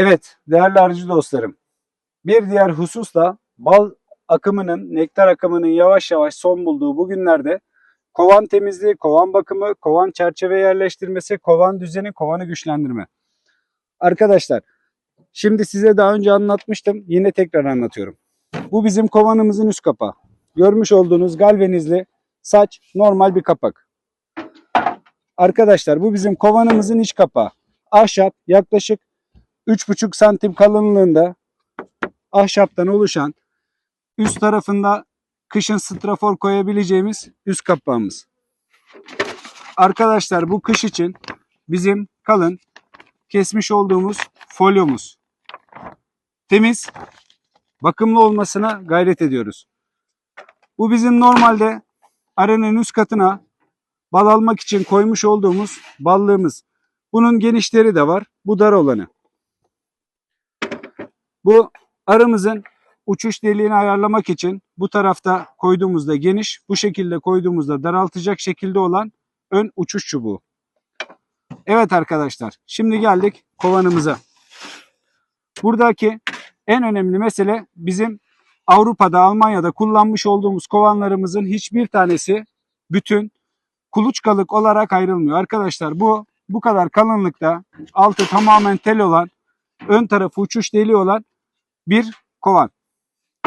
Evet değerli arıcı dostlarım. Bir diğer husus da bal akımının, nektar akımının yavaş yavaş son bulduğu bu günlerde kovan temizliği, kovan bakımı, kovan çerçeve yerleştirmesi, kovan düzeni, kovanı güçlendirme. Arkadaşlar şimdi size daha önce anlatmıştım. Yine tekrar anlatıyorum. Bu bizim kovanımızın üst kapağı. Görmüş olduğunuz galvanizli saç normal bir kapak. Arkadaşlar bu bizim kovanımızın iç kapağı. Ahşap yaklaşık 3,5 santim kalınlığında ahşaptan oluşan üst tarafında kışın strafor koyabileceğimiz üst kapağımız. Arkadaşlar bu kış için bizim kalın kesmiş olduğumuz folyomuz. Temiz, bakımlı olmasına gayret ediyoruz. Bu bizim normalde aranın üst katına bal almak için koymuş olduğumuz ballığımız. Bunun genişleri de var. Bu dar olanı. Bu arımızın uçuş deliğini ayarlamak için bu tarafta koyduğumuzda geniş, bu şekilde koyduğumuzda daraltacak şekilde olan ön uçuş çubuğu. Evet arkadaşlar, şimdi geldik kovanımıza. Buradaki en önemli mesele bizim Avrupa'da, Almanya'da kullanmış olduğumuz kovanlarımızın hiçbir tanesi bütün kuluçkalık olarak ayrılmıyor. Arkadaşlar bu bu kadar kalınlıkta altı tamamen tel olan ön tarafı uçuş deliği olan bir kovan.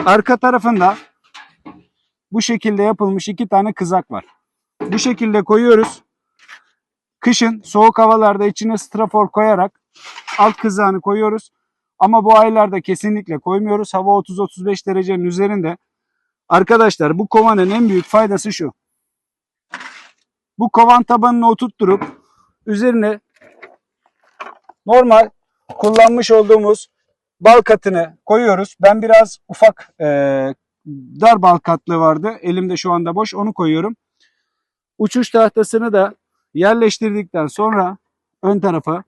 Arka tarafında bu şekilde yapılmış iki tane kızak var. Bu şekilde koyuyoruz. Kışın soğuk havalarda içine strafor koyarak alt kızağını koyuyoruz. Ama bu aylarda kesinlikle koymuyoruz. Hava 30-35 derecenin üzerinde. Arkadaşlar bu kovanın en büyük faydası şu. Bu kovan tabanını oturtturup üzerine normal kullanmış olduğumuz bal katını koyuyoruz. Ben biraz ufak e, dar bal katlı vardı. Elimde şu anda boş. Onu koyuyorum. Uçuş tahtasını da yerleştirdikten sonra ön tarafa.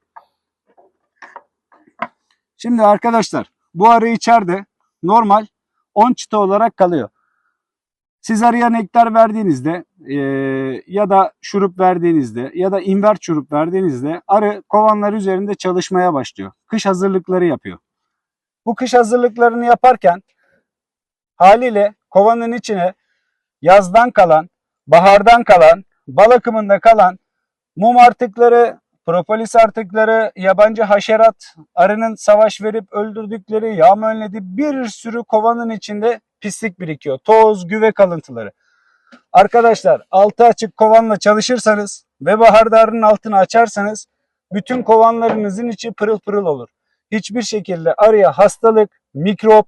Şimdi arkadaşlar bu arı içeride normal 10 çıta olarak kalıyor. Siz arıya nektar verdiğinizde e, ya da şurup verdiğinizde ya da invert şurup verdiğinizde arı kovanlar üzerinde çalışmaya başlıyor. Kış hazırlıkları yapıyor. Bu kış hazırlıklarını yaparken haliyle kovanın içine yazdan kalan, bahardan kalan, bal akımında kalan mum artıkları, propolis artıkları, yabancı haşerat, arının savaş verip öldürdükleri, yağma önlediği bir sürü kovanın içinde pislik birikiyor. Toz, güve kalıntıları. Arkadaşlar altı açık kovanla çalışırsanız ve baharda arının altını açarsanız bütün kovanlarınızın içi pırıl pırıl olur. Hiçbir şekilde arıya hastalık, mikrop,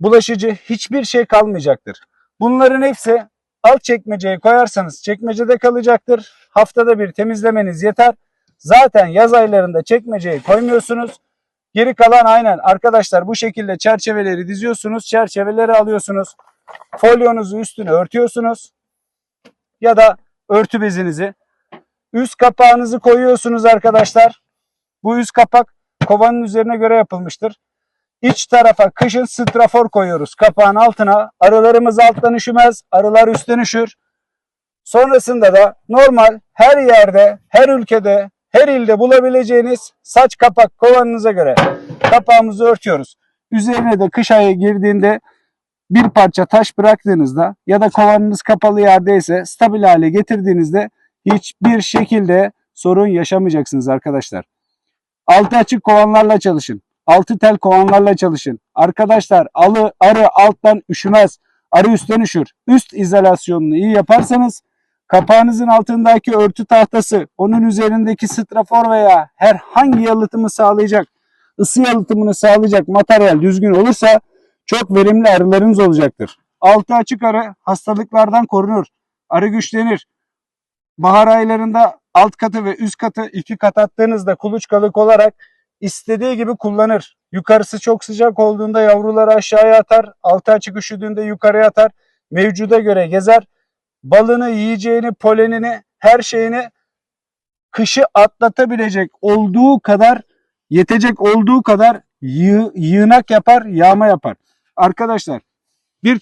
bulaşıcı hiçbir şey kalmayacaktır. Bunların hepsi alt çekmeceye koyarsanız çekmecede kalacaktır. Haftada bir temizlemeniz yeter. Zaten yaz aylarında çekmeceye koymuyorsunuz. Geri kalan aynen arkadaşlar bu şekilde çerçeveleri diziyorsunuz. Çerçeveleri alıyorsunuz. Folyonuzu üstüne örtüyorsunuz. Ya da örtü bezinizi. Üst kapağınızı koyuyorsunuz arkadaşlar. Bu üst kapak kovanın üzerine göre yapılmıştır. İç tarafa kışın strafor koyuyoruz kapağın altına. Arılarımız alttan üşümez. Arılar üstten üşür. Sonrasında da normal her yerde, her ülkede, her ilde bulabileceğiniz saç kapak kovanınıza göre kapağımızı örtüyoruz. Üzerine de kış ayı girdiğinde bir parça taş bıraktığınızda ya da kovanınız kapalı yerdeyse stabil hale getirdiğinizde hiçbir şekilde sorun yaşamayacaksınız arkadaşlar. Altı açık kovanlarla çalışın. Altı tel kovanlarla çalışın. Arkadaşlar alı, arı alttan üşümez. Arı üstten üşür. Üst izolasyonunu iyi yaparsanız kapağınızın altındaki örtü tahtası, onun üzerindeki strafor veya herhangi yalıtımı sağlayacak, ısı yalıtımını sağlayacak materyal düzgün olursa çok verimli arılarınız olacaktır. Altı açık arı hastalıklardan korunur. Arı güçlenir. Bahar aylarında alt katı ve üst katı iki kat attığınızda kuluçkalık olarak istediği gibi kullanır. Yukarısı çok sıcak olduğunda yavruları aşağıya atar. Altı açık üşüdüğünde yukarıya atar. Mevcuda göre gezer. Balını, yiyeceğini, polenini, her şeyini kışı atlatabilecek olduğu kadar, yetecek olduğu kadar yığ, yığınak yapar, yağma yapar. Arkadaşlar bir